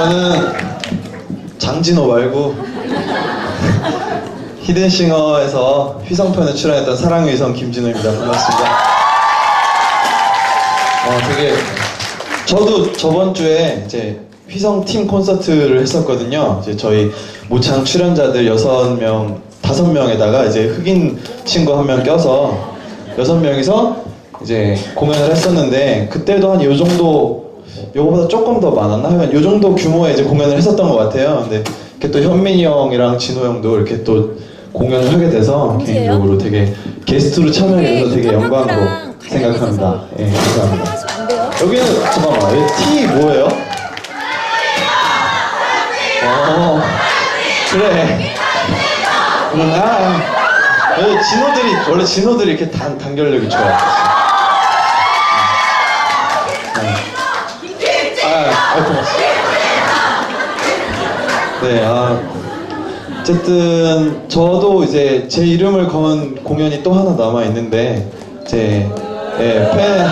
저는 장진호 말고 히든싱어에서 휘성편에 출연했던 사랑의 위성 김진호입니다. 반갑습니다. 어, 되게 저도 저번 주에 이제 휘성 팀 콘서트를 했었거든요. 이제 저희 모창 출연자들 여섯 명, 다섯 명에다가 이제 흑인 친구 한 명 껴서 여섯 명이서 이제 공연을 했었는데 그때도 한 요 정도 요거보다 조금 더 많았나? 하여간 요 정도 규모의 이제 공연을 했었던 것 같아요. 근데 이렇게 또 현민이 형이랑 진호 형도 이렇게 또 공연을 하게 돼서 언제예요? 개인적으로 되게 게스트로 참여하게 돼서 되게 영광으로 생각합니다. 예, 감사합니다. 하시면 안 돼요? 여기는 잠깐만 여기 T 뭐예요? 어 그래. 음, 아, 여기 진호들이 원래 진호들이 이렇게 단 단결력이 좋아 아, 아, 고맙습니다. 네, 아. 어쨌든 저도 이제 제 이름을 건 공연이 또 하나 남아 있는데 제 예, 팬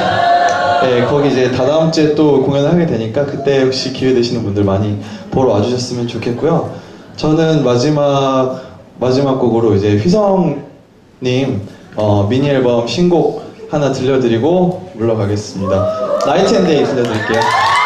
예, 거기 이제 다다음 주에 또 공연을 하게 되니까 그때 혹시 기회 되시는 분들 많이 보러 와주셨으면 좋겠고요. 저는 마지막 마지막 곡으로 이제 휘성님 어, 미니 앨범 신곡 하나 들려드리고 물러가겠습니다. 나이트 앤 데이 들려드릴게요.